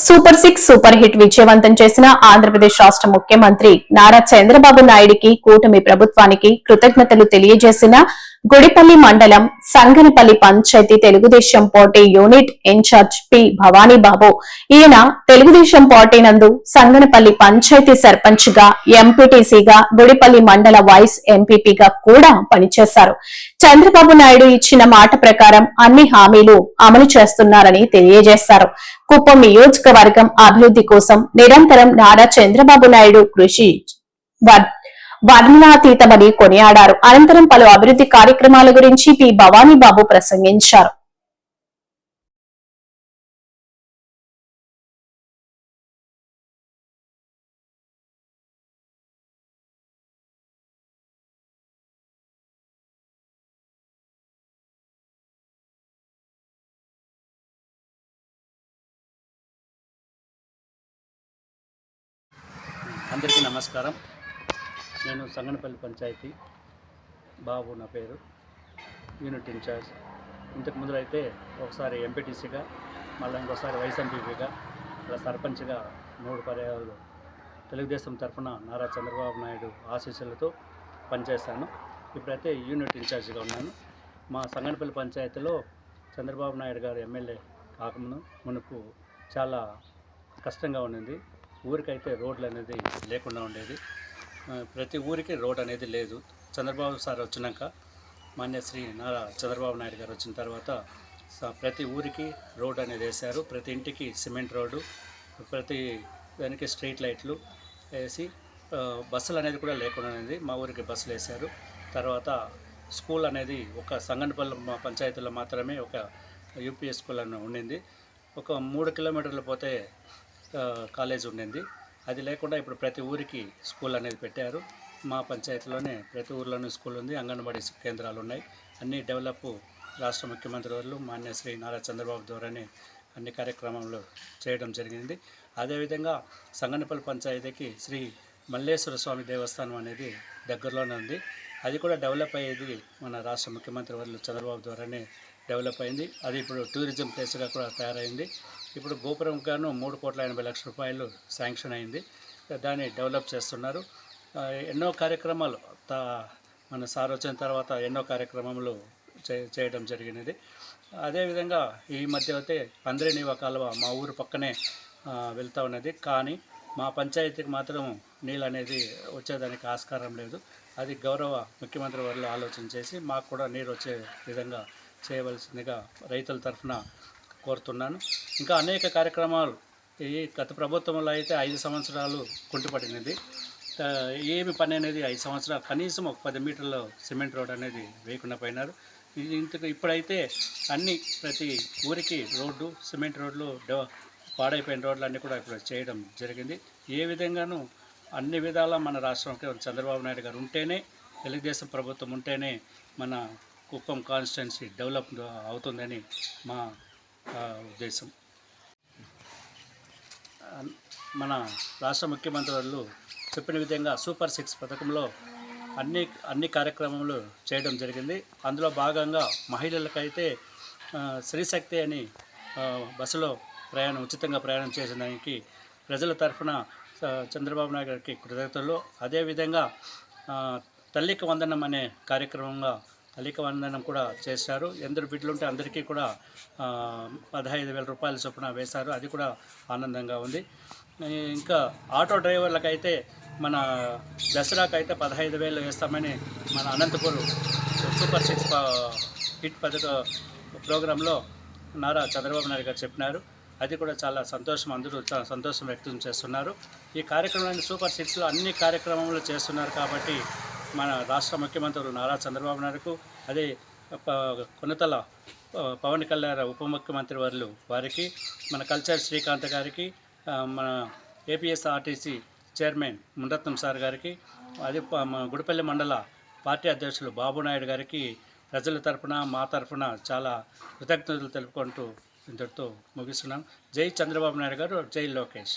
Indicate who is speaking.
Speaker 1: Super six super hit విజయవంతం చేసిన ఆంధ్రప్రదేశ్ రాష్ట్ర ముఖ్యమంత్రి నారా చంద్రబాబు నాయుడికి కూటమి ప్రభుత్వానికి కృతజ్ఞతలు తెలియజేసిన గుడిపల్లి మండలం Sanganapalli panchayat Telugu Desam party unit in-charge P Bhavani Babu. ఈయన తెలుగుదేశం పార్టీ నందు సంగనపల్లి పంచాయతీ సర్పంచ్గా ఎంపీటీసీగా గుడిపల్లి మండల వైస్ ఎంపీపీగా కూడా పనిచేశారు. చంద్రబాబు నాయుడు ఇచ్చిన మాట ప్రకారం అన్ని హామీలు అమలు చేస్తున్నారని తెలియజేశారు. కుప్పం నియోజకవర్గం అభివృద్ధి కోసం నిరంతరం నారా చంద్రబాబు నాయుడు కృషి వర్ణనాతీతమని కొనియాడారు. అనంతరం పలు అభివృద్ధి కార్యక్రమాల గురించి పి భవానీ బాబు ప్రసంగించారు.
Speaker 2: అందరికీ నమస్కారం. నేను సంగనపల్లి పంచాయతీ బాబు నా పేరు యూనిట్ ఇన్ఛార్జ్. ఇంతకు ముందు అయితే ఒకసారి ఎంపీటీసీగా మళ్ళీ ఇంకోసారి వైస్ ఎంపీపీగా ఇలా సర్పంచ్గా మూడు పర్యాయాలు తెలుగుదేశం తరఫున నారా చంద్రబాబు నాయుడు ఆశీస్సులతో పనిచేశాను. ఇప్పుడైతే యూనిట్ ఇన్ఛార్జిగా ఉన్నాను. మా సంగనపల్లి పంచాయతీలో చంద్రబాబు నాయుడు గారు ఎమ్మెల్యే కాకముందు మునుకు చాలా కష్టంగా ఉండింది. ఊరికైతే రోడ్లు అనేది లేకుండా ఉండేది. ప్రతి ఊరికి రోడ్ అనేది లేదు. చంద్రబాబు సార్ వచ్చినాక మాన్య శ్రీ నారా చంద్రబాబు నాయుడు గారు వచ్చిన తర్వాత ప్రతి ఊరికి రోడ్ అనేది వేశారు. ప్రతి ఇంటికి సిమెంట్ రోడ్డు ప్రతి దానికి స్ట్రీట్ లైట్లు వేసి బస్సులు అనేది కూడా లేకుండా అనేది మా ఊరికి బస్సులు వేశారు. తర్వాత స్కూల్ అనేది ఒక సంగనపల్లి మా పంచాయతీలో మాత్రమే ఒక యూపీఎస్ స్కూల్ అని ఉండింది. ఒక మూడు కిలోమీటర్లు పోతే కాలేజ్ ఉండింది. అది లేకుండా ఇప్పుడు ప్రతి ఊరికి స్కూల్ అనేది పెట్టారు. మా పంచాయతీలోనే ప్రతి ఊర్లోనూ స్కూల్ ఉంది. అంగన్వాడీ కేంద్రాలు ఉన్నాయి. అన్ని డెవలప్ రాష్ట్ర ముఖ్యమంత్రి వాళ్ళు మాన్య శ్రీ నారా చంద్రబాబు ద్వారానే అన్ని కార్యక్రమాలు చేయడం జరిగింది. అదేవిధంగా సంగనపల్లి పంచాయతీకి శ్రీ మల్లేశ్వర స్వామి దేవస్థానం అనేది దగ్గరలోనే ఉంది. అది కూడా డెవలప్ అయ్యేది మన రాష్ట్ర ముఖ్యమంత్రి వాళ్ళు చంద్రబాబు ద్వారానే డెవలప్ అయింది. అది ఇప్పుడు టూరిజం ప్లేస్గా కూడా తయారైంది. ఇప్పుడు గోపురం గాను మూడు కోట్ల ఎనభై లక్షల రూపాయలు శాంక్షన్ అయింది. దాన్ని డెవలప్ చేస్తున్నారు. ఎన్నో కార్యక్రమాలు మన సార్ వచ్చిన తర్వాత ఎన్నో కార్యక్రమాలు చే చేయడం జరిగినది. అదేవిధంగా ఈ మధ్య అయితే అందరినీవ కాలువ మా ఊరు పక్కనే వెళ్తూ ఉన్నది. కానీ మా పంచాయతీకి మాత్రం నీళ్ళు అనేది వచ్చేదానికి ఆస్కారం లేదు. అది గౌరవ ముఖ్యమంత్రి వారిలో ఆలోచన చేసి మాకు కూడా నీరు వచ్చే విధంగా చేయవలసిందిగా రైతుల తరఫున కోరుతున్నాను. ఇంకా అనేక కార్యక్రమాలు ఈ గత ప్రభుత్వంలో అయితే ఐదు సంవత్సరాలు కుంటుపడినది. ఏమి పని అనేది ఐదు సంవత్సరాలు కనీసం ఒక పది మీటర్ల సిమెంట్ రోడ్ అనేది వేయకుండా పోయినారు. ఇంతకు ఇప్పుడైతే అన్ని ప్రతి ఊరికి రోడ్డు సిమెంట్ రోడ్లు డెవ- పాడైపోయిన రోడ్లు అన్నీ కూడా ఇప్పుడు చేయడం జరిగింది. ఏ విధంగానూ అన్ని విధాలా మన రాష్ట్రంకి చంద్రబాబు నాయుడు గారు ఉంటేనే తెలుగుదేశం ప్రభుత్వం ఉంటేనే మన కుప్పం కాన్స్టిట్యున్సీ డెవలప్ అవుతుందని మా ఉద్దేశం. మన రాష్ట్ర ముఖ్యమంత్రి వాళ్ళు చెప్పిన విధంగా సూపర్ సిక్స్ పథకంలో అన్ని అన్ని కార్యక్రమాలు చేయడం జరిగింది. అందులో భాగంగా మహిళలకైతే శ్రీశక్తి స్త్రీశక్తి అని బస్సులో ప్రయాణం ఉచితంగా ప్రయాణం చేసిన దానికి ప్రజల తరఫున చంద్రబాబు నాయుడు గారికి కృతజ్ఞతలు. అదేవిధంగా తల్లికి వందనం అనే కార్యక్రమంగా అలిక వందనం కూడా చేశారు. ఎందరు బిడ్డలుంటే అందరికీ కూడా పదహైదు వేల రూపాయల చొప్పున వేశారు. అది కూడా ఆనందంగా ఉంది. ఇంకా ఆటో డ్రైవర్లకైతే మన దసరాకు అయితే పదహైదు వేలు వేస్తామని మన అనంతపూర్ సూపర్ సిక్స్ హిట్ పథక ప్రోగ్రాంలో నారా చంద్రబాబు నాయుడు గారు చెప్పినారు. అది కూడా చాలా సంతోషం. అందరూ చాలా సంతోషం వ్యక్తం చేస్తున్నారు. ఈ కార్యక్రమాన్ని సూపర్ సిక్స్లో అన్ని కార్యక్రమంలో చేస్తున్నారు కాబట్టి మన రాష్ట్ర ముఖ్యమంత్రులు నారా చంద్రబాబు నాయుడుకు అదే కొనతల పవన్ కళ్యాణ్ ఉప ముఖ్యమంత్రి వారు వారికి మన కల్చర్ శ్రీకాంత్ గారికి మన ఏపీఎస్ఆర్టీసీ చైర్మన్ ముండత్నం సార్ గారికి అదే గుడిపల్లి మండల పార్టీ అధ్యక్షులు బాబు నాయుడు గారికి ప్రజల తరపున మా తరఫున చాలా కృతజ్ఞతలు తెలుపుకుంటూ ఇంతటితో ముగిస్తున్నాను జై చంద్రబాబు నాయుడు గారు జై లోకేష్.